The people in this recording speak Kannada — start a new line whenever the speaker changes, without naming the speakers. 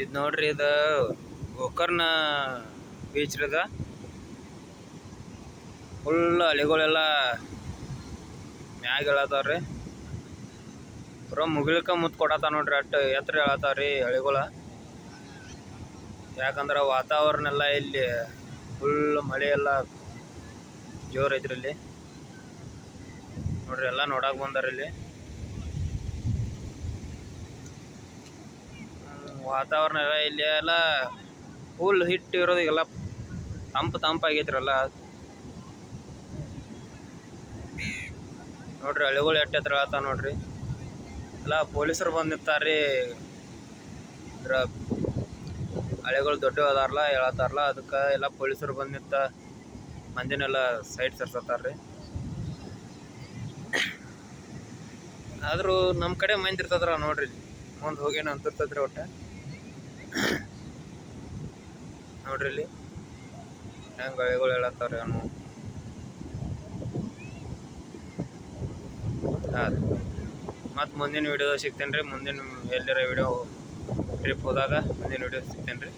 ಇದು ನೋಡ್ರಿ ಇದು ಗೋಕರ್ಣ ಬೀಚ್ ರೀ ಇದು. ಫುಲ್ ಅಲೆಗಳೆಲ್ಲ ಮ್ಯಾಗ ಹೇಳತ್ತಾವ್ರಿ ಪುರ ಮುಗಿಲ್ಕ ಮುತ್ ಕೊಡತ್ತ ನೋಡ್ರಿ ಅಟ್ಟು ಎತ್ತರ ಹೇಳತ್ತಾವ್ರಿ ಅಳಿಗಳ ಯಾಕಂದ್ರೆ ವಾತಾವರಣ ಎಲ್ಲ ಇಲ್ಲಿ ಫುಲ್ ಮಳೆ ಎಲ್ಲ ಜೋರ್ ಐತ್ರಿ ಇಲ್ಲಿ. ನೋಡ್ರಿ, ಎಲ್ಲ ನೋಡಕ್ ಬಂದಾರ ಇಲ್ಲಿ. ವಾತಾವರಣ ಎಲ್ಲ ಇಲ್ಲಿ ಎಲ್ಲ ಫುಲ್ ಹಿಟ್ ಇರೋದು ಎಲ್ಲ ತಂಪು ತಂಪಾಗೈತ್ರಲ್ಲ ನೋಡ್ರಿ ಹಳಿಗಳು ಎಟ್ಟ ಎತ್ತರ ಆತ ನೋಡ್ರಿ. ಎಲ್ಲ ಪೊಲೀಸರು ಬಂದು ನಿಂತಾರ್ರಿ. ಹಳೆಗಳು ದೊಡ್ಡ ಅದಾರಲ್ಲ ಹೇಳತ್ತಾರಲ್ಲ ಅದಕ್ಕೆ ಎಲ್ಲ ಪೊಲೀಸರು ಬಂದು ನಿಂತ ಮಂದಿನೆಲ್ಲ ಸೈಡ್ ಸರ್ಸತ್ತಾರ್ರಿ. ಆದರೂ ನಮ್ಮ ಕಡೆ ಮಂದಿ ಇರ್ತದ್ರ ನೋಡ್ರಿ. ಮುಂದೆ ಹೋಗೇನು ಅಂತಿರ್ತದ್ರಿ ಒಟ್ಟ. ನೋಡ್ರಿ ಇಲ್ಲಿ ಹೆಂಗ್ ಹಳೆಗಳು ಹೇಳತ್ತಾರ ಏನು ಹಾಂ ಮತ್ತು ಮುಂದಿನ ವಿಡಿಯೋ ಸಿಗ್ತೇನೆ ರೀ. ಮುಂದಿನ ಎಲ್ಲರ ವಿಡಿಯೋ ಟ್ರಿಪ್ ಹೋದಾಗ ಮುಂದಿನ ವಿಡಿಯೋ ಸಿಗ್ತೇನೆ ರೀ.